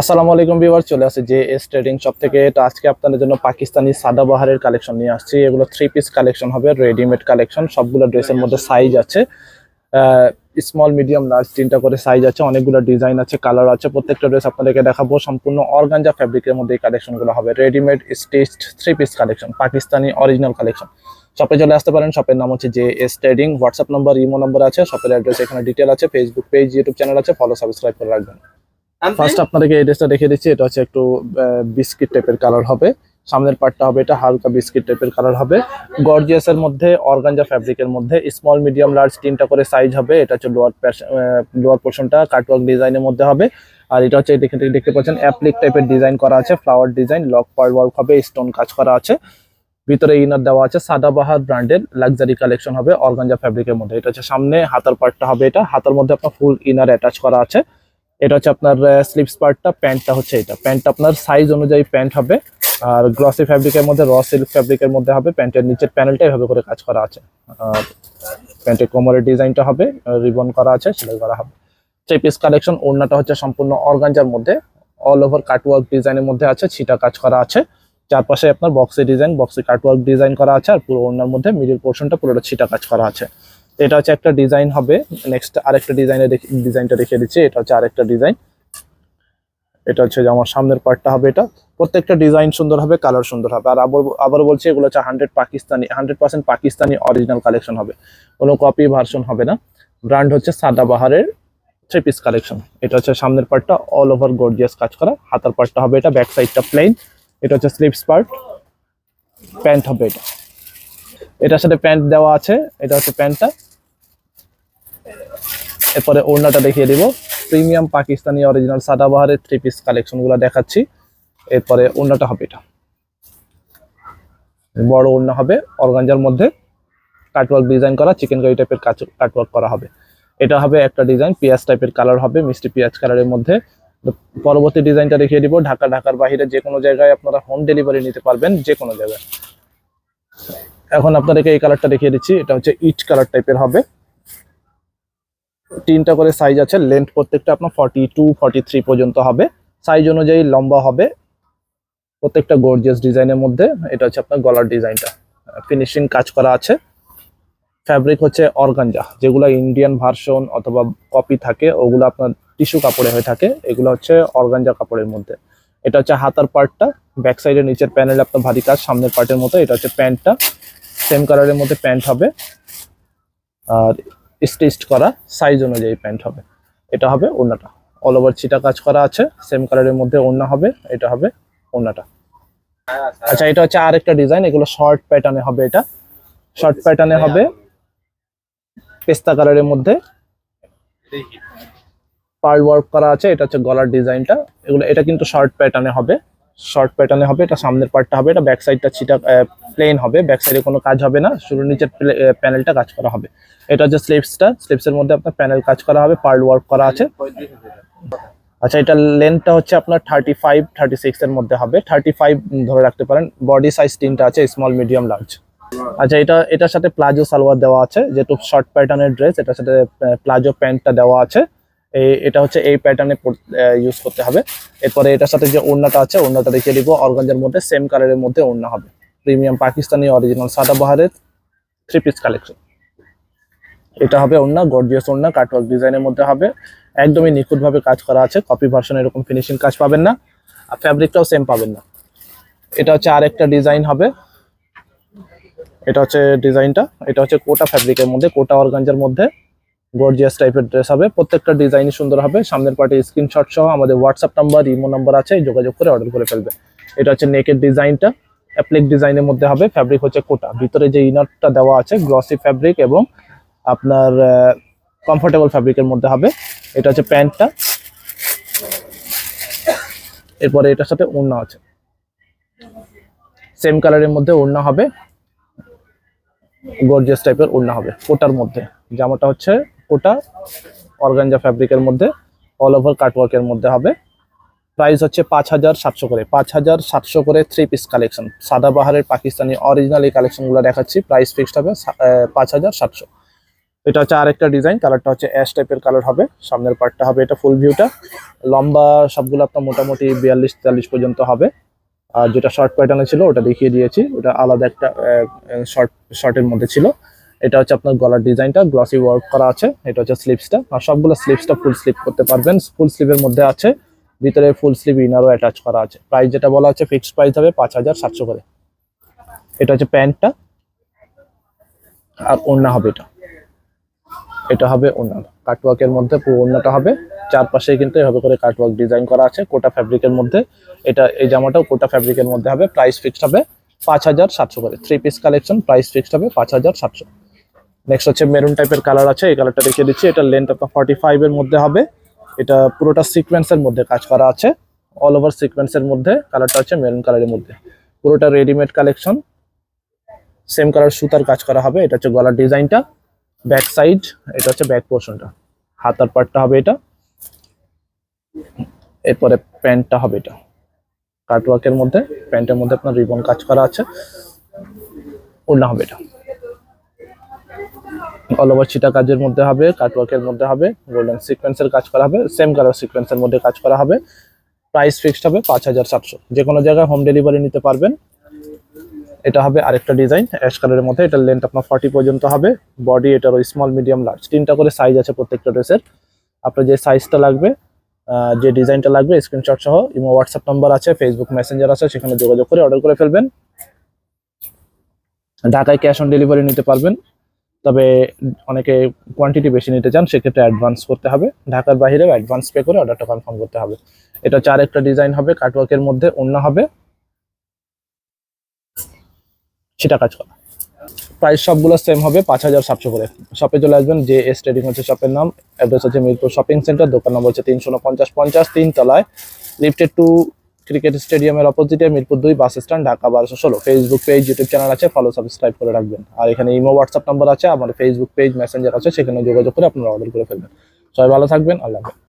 আসসালামু আলাইকুম ভিউয়ার চলে আসে যে এস ট্রেডিং শপ থেকে। তো আজকে আপনাদের জন্য পাকিস্তানি সাদাবাহারের কালেকশন নিয়ে আসছি। এগুলো থ্রি পিস কালেকশন হবে রেডিমেড কালেকশন সবগুলো ড্রেসের মধ্যে সাইজ আছে। স্মল মিডিয়াম লার্জ তিনটা করে সাইজ আছে, অনেকগুলো ডিজাইন আছে কালার আছে, প্রত্যেকটা ড্রেস আপনাদেরকে দেখাবো। সম্পূর্ণ অর্গানজা ফ্যাব্রিকের মধ্যে এই কালেকশনগুলো হবে। Readymade stitched three piece collection Pakistani original collection শপে চলে আসতে পারেন শপের নাম হচ্ছে যে S trading WhatsApp number imo number আছে শপের অ্যাড্রেস এখানে ডিটেল আছে ফেসবুক পেজ ইউটিউব চ্যানেল আছে ফলো সাবস্ক্রাইব করে রাখবেন। ফার্স্ট আপনাদেরকে এই ড্রেসটা দেখিয়ে দিচ্ছি এটা হচ্ছে একটু বিস্কিট টাইপের কালার হবে। সামনের পার্টটা হবে এটা হালকা বিস্কিট টাইপের কালার হবে। গর্জিয়াস এর মধ্যে অর্গানজা ফ্যাব্রিকের মধ্যে স্মল মিডিয়াম লার্জ তিনটা করে সাইজ হবে। এটা হচ্ছে লোয়ার লোয়ার পোর্শনটা কাটওয়ার্ক ডিজাইনের মধ্যে হবে। আর এটা হচ্ছে দেখে দেখতে পাচ্ছেন অ্যাপ্লিক টাইপের ডিজাইন করা আছে flower design lock part work হবে স্টোন কাজ করা আছে। ভিতরে ইনার দেওয়া আছে সাদাবাহার ব্র্যান্ডের লাক্সারি কালেকশন হবে অর্গানজা ফ্যাব্রিকের মধ্যে। এটা হচ্ছে সামনে হাতার পার্টটা হবে এটা। হাতার মধ্যে আপনার ফুল ইনার অ্যাটাচ করা আছে। এটা হচ্ছে আপনার স্লিপস পার্টটা প্যান্টটা হচ্ছে এটা। প্যান্ট আপনার সাইজ অনুযায়ী প্যান্ট হবে। আর গ্লসি ফ্যাব্রিকের মধ্যে র সিল্ক ফ্যাব্রিকের মধ্যে হবে। প্যান্টের নিচের প্যানেলটা এভাবে করে কাজ করা আছে। আর প্যান্টের কোমরের ডিজাইনটা হবে রিবন করা আছে, সেলাই করা হবে। থ্রি পিস কালেকশন ওড়নাটা হচ্ছে সম্পূর্ণ অর্গানজার মধ্যে। অল ওভার কাটওয়ার্ক ডিজাইনের মধ্যে আছে, ছিটা কাজ করা আছে। চারপাশে আপনার boxy design boxy cutwork design করা আছে। আর পুরো ওড়নার মধ্যে মিডিল পোর্শনটা পুরোটা ছিটা কাজ করা আছে। এটা হচ্ছে একটা ডিজাইন হবে। নেক্সট আরেকটা ডিজাইনের ডিজাইনটা রেখে দিচ্ছি। এটা হচ্ছে আরেকটা ডিজাইন। এটা হচ্ছে যে আমার সামনের পার্টটা হবে এটা। প্রত্যেকটা ডিজাইন সুন্দর হবে কালার সুন্দর হবে। আর আবার আবার বলছি, এগুলো হচ্ছে hundred Pakistani hundred percent Pakistani original collection হবে। কোনো কপি ভার্সন হবে না। ব্র্যান্ড হচ্ছে সাদাবাহারের থ্রি পিস কালেকশন এটা হচ্ছে সামনের পার্টটা অল ওভার গর্জিয়াস কাজ করা। হাতার পার্টটা হবে এটা ব্যাক সাইডটা প্লেন এটা হচ্ছে স্লিপস পার্ট প্যান্ট হবে এটা। এটার সাথে প্যান্ট দেওয়া আছে। এটা হচ্ছে প্যান্টটা এরপরে ওড়নাটা দেখিয়ে দিব। প্রিমিয়াম পাকিস্তানি অরিজিনাল সাদাবাহারের থ্রি পিস কালেকশনগুলো দেখাচ্ছি। এরপরে ওড়নাটা হবে এটা। বড় ওড়না হবে অর্গানজার মধ্যে। কাটওয়ার্ক ডিজাইন করা চিকেন কারি টাইপের কাটওয়ার্ক করা হবে। এটা হবে একটা ডিজাইন পেঁয়াজ টাইপের কালার হবে, মিষ্টি পেঁয়াজ কালারের মধ্যে। পরবর্তী ডিজাইনটা দেখিয়ে দিব, ঢাকা, ঢাকার বাইরে যে কোনো জায়গায় আপনারা হোম ডেলিভারি নিতে পারবেন, যে কোনো জায়গায়। এখন আপনাদেরকে এই কালারটা দেখিয়ে দিচ্ছি, এটা হচ্ছে ইট কালার টাইপের হবে। তিনটা করে সাইজ আছে লেন্থ প্রত্যেকটা আপনার ফর্টি টু ফর্টি থ্রি পর্যন্ত হবে। সাইজ অনুযায়ী লম্বা হবে। প্রত্যেকটা গর্জিয়াস ডিজাইনের মধ্যে, এটা হচ্ছে আপনার গলার ডিজাইনটা ফিনিশিং কাজ করা আছে। ফ্যাব্রিক হচ্ছে অর্গানজা যেগুলো ইন্ডিয়ান ভার্সন অথবা কপি থাকে, ওগুলো আপনার টিস্যু কাপড়ে হয়ে থাকে। এগুলো হচ্ছে অর্গানজা কাপড়ের মধ্যে। এটা হচ্ছে হাতার পার্টটা ব্যাক সাইডের নিচের প্যানেল আপনার ভারী কাজ, সামনের পার্টের মতো, এটা হচ্ছে প্যান্টটা সেম কালারের মধ্যে প্যান্ট হবে। আর স্টিচড করা সাইজ অনুযায়ী প্যান্ট হবে। এটা হবে ওড়নাটা। অল ওভার চিটা কাজ করা আছে সেম কালারের মধ্যে ওড়না হবে, এটা হবে ওড়নাটা। আচ্ছা এটা হচ্ছে আরেকটা ডিজাইন এগুলো শর্ট প্যাটার্নে হবে এটা। শর্ট প্যাটার্নে হবে পেস্তা কালারের মধ্যে। পার্ল ওয়ার্ক করা আছে, এটা হচ্ছে গলার ডিজাইনটা এগুলো, এটা কিন্তু শর্ট প্যাটার্নে হবে। শর্ট প্যাটার্নে হবে, এটা সামনের পার্টটা হবে, এটা ব্যাক সাইডটা ছিটা প্লেন হবে ব্যাক সাইডে কোনো কাজ হবে না শুরু নিচের প্যানেলটা কাজ করা হবে। এটা হচ্ছে স্লিপসটা স্লিপসের মধ্যে আপনার প্যানেল কাজ করা হবে পার্ল ওয়ার্ক করা আছে। আচ্ছা এটা লেন্থটা হচ্ছে আপনার থার্টি ফাইভ থার্টি সিক্স এর মধ্যে হবে। থার্টি ফাইভ ধরে রাখতে পারেন বডি সাইজ তিনটা আছে স্মল মিডিয়াম লার্জ আচ্ছা এটা, এটার সাথে প্লাজো সালোয়ার দেওয়া আছে, যেহেতু শর্ট প্যাটার্নের ড্রেস এটার সাথে প্লাজো প্যান্টটা দেওয়া আছে। এই এটা হচ্ছে এই প্যাটার্নে ইউজ করতে হবে। এরপরে এটার সাথে যে ওড়নাটা আছে, ওড়নাটা দেখিয়ে দিব, অর্গানজার মধ্যে সেম কালারের মধ্যে ওড়না হবে। প্রিমিয়াম পাকিস্তানি অরিজিনাল সাদাবাহারের থ্রি পিস কালেকশন এটা হবে ওড়না গর্জিয়াস ওড়না কাটওয়ার্ক ডিজাইনের মধ্যে হবে। একদমই নিখুঁতভাবে কাজ করা আছে কপি ভার্সন এরকম ফিনিশিং কাজ পাবেন না, আর ফ্যাব্রিকটাও সেম পাবেন না। এটা হচ্ছে আর একটা ডিজাইন হবে। এটা হচ্ছে ডিজাইনটা, এটা হচ্ছে কোটা ফ্যাব্রিকের মধ্যে, কোটা অর্গানজার মধ্যে গর্জিয়াস টাইপের ড্রেস হবে। প্রত্যেকটা ডিজাইনই সুন্দর হবে। সামনের পার্টে স্ক্রিনশট সহ আমাদের হোয়াটসঅ্যাপ নাম্বার ইমো নাম্বার আছে, যোগাযোগ করে অর্ডার করে ফেলবে। এটা হচ্ছে নেকের ডিজাইনটা। অ্যাপ্লিক ডিজাইনের মধ্যে হবে ফ্যাব্রিক হচ্ছে কোটা। ভিতরে যে ইনারটা দেওয়া আছে গ্লসি ফ্যাব্রিক এবং আপনার কমফোর্টেবল ফ্যাব্রিকের মধ্যে হবে। এটা হচ্ছে প্যান্টটা। এরপরে এটার সাথে ওড়না আছে। সেম কালারের মধ্যে ওড়না হবে। গর্জিয়াস টাইপের ওড়না হবে, কোটার মধ্যে। জামাটা হচ্ছে কোটা অর্গানজা ফ্যাব্রিকের মধ্যে অল ওভার কাটওয়ার্কের মধ্যে হবে। প্রাইস হচ্ছে পাঁচ হাজার সাতশো করে, পাঁচ হাজার সাতশো করে থ্রি পিস কালেকশন সাদাবাহারের পাকিস্তানি অরিজিনাল এই কালেকশনগুলো দেখাচ্ছি প্রাইস ফিক্সড হবে পাঁচ হাজার সাতশো। এটা হচ্ছে আরেকটা ডিজাইন কালারটা হচ্ছে অ্যাশ টাইপের কালার হবে, সামনের পার্টটা হবে এটা ফুল ভিউটা লম্বা সবগুলো আপনার মোটামুটি বিয়াল্লিশ তেয়াল্লিশ পর্যন্ত হবে। আর যেটা শর্ট প্যাটার্নে ছিল, ওটা দেখিয়ে দিয়েছি। ওটা আলাদা একটা শর্ট শর্টের মধ্যে ছিল। এটা হচ্ছে আপনার গলার ডিজাইনটা গ্লসি ওয়ার্ক করা আছে। এটা হচ্ছে স্লিপসটা আর সবগুলো স্লিপসটা ফুল স্লিপ করতে পারবেন। ফুল স্লিপের মধ্যে আছে। ভিতরে ফুল স্লিভ ইনারও অ্যাটাচ করা আছে। প্রাইস যেটা বলা আছে ফিক্সড প্রাইস হবে পাঁচ হাজার সাতশো করে। এটা হচ্ছে প্যান্টটা, আর ওড়না হবে এটা। এটা হবে ওড়না। কাটওয়ার্কের মধ্যে পুরো ওড়নাটা হবে। চারপাশে কিন্তু এভাবে করে কাটওয়ার্ক ডিজাইন করা আছে, কোটা ফ্যাব্রিকের মধ্যে। এটা, এই জামাটাও কোটা ফ্যাব্রিকের মধ্যে হবে। প্রাইস ফিক্সড হবে পাঁচ হাজার সাতশো করে। Three piece collection price fixed হবে পাঁচ হাজার সাতশো। নেক্সট হচ্ছে মেরুন টাইপের কালার আছে, এই কালারটা রেখে দিচ্ছি। এটা লেন্থ আপনার ফর্টি ফাইভের মধ্যে হবে। এটা পুরোটা সিকোয়েন্সের মধ্যে কাজ করা আছে। অল ওভার সিকোয়েন্সের মধ্যে কালারটা হচ্ছে মেরুন কালারের মধ্যে। পুরোটা রেডিমেড কালেকশন সেম কালার সুতার কাজ করা হবে। এটা হচ্ছে গলার ডিজাইনটা। ব্যাক সাইড এটা হচ্ছে ব্যাক পোর্শনটা হাতার পার্টটা হবে এটা। এরপরে প্যান্টটা হবে এটা। কাটওয়ার্কের মধ্যে, প্যান্টের মধ্যে আপনার রিবন কাজ করা আছে। ওড়না হবে এটা। অল ওভার ছিটা কাজের মধ্যে হবে কাটওয়ার্কের মধ্যে হবে গোল্ডেন সিকোয়েন্সের কাজ করা হবে সেম কালার সিকোয়েন্সের মধ্যে কাজ করা হবে। প্রাইস ফিক্সড হবে পাঁচ হাজার সাতশো। যে কোনো জায়গায় হোম ডেলিভারি নিতে পারবেন। এটা হবে আরেকটা ডিজাইন অ্যাশ কালারের মধ্যে। এটার লেন্থ আপনার ফর্টি পর্যন্ত হবে। বডি এটারও স্মল মিডিয়াম লার্জ তিনটা করে সাইজ আছে প্রত্যেকটা ড্রেসের আপনার যে সাইজটা লাগবে যে ডিজাইনটা লাগবে স্ক্রিনশট সহ, ইমো হোয়াটসঅ্যাপ নাম্বার আছে ফেসবুক মেসেঞ্জার আছে, সেখানে যোগাযোগ করে অর্ডার করে ফেলবেন। ঢাকায় ক্যাশ অন ডেলিভারি নিতে পারবেন। তবে অনেকে কোয়ান্টিটি বেশি নিতে চান, সেক্ষেত্রে অ্যাডভান্স করতে হবে। ঢাকার বাইরেও অ্যাডভান্স পে করে অর্ডারটা কনফার্ম করতে হবে। এটা চার একটা ডিজাইন হবে কাটওয়ার্কের মধ্যে অন্য হবে। সেটা কাজ করা। প্রাইস সবগুলো সেম হবে, পাঁচ হাজার সাতশো করে। শপে চলে আসবেন, যে এস ট্রেডিং হচ্ছে শপের নাম অ্যাড্রেস হচ্ছে মিরপুর শপিং সেন্টার দোকান নম্বর হচ্ছে তিনশো পঞ্চাশ পঞ্চাশ তিন তলায় লিফটেড টু ক্রিকেট স্টেডিয়ামের অপোজিটে মিরপুর দুই, বাস স্ট্যান্ড, ঢাকা বারোশো ষোলো। ফেসবুক পেজ ইউটিউব চ্যানেল আছে ফলো সাবস্ক্রাইব করে রাখবেন। আর এখানে ইমো হোয়াটসঅ্যাপ নাম্বার আছে, আমার ফেসবুক পেজ মেসেঞ্জার আছে, সেখানে যোগাযোগ করে আপনারা অর্ডার করে ফেলবেন। সবাই ভালো থাকবেন, আল্লাহ।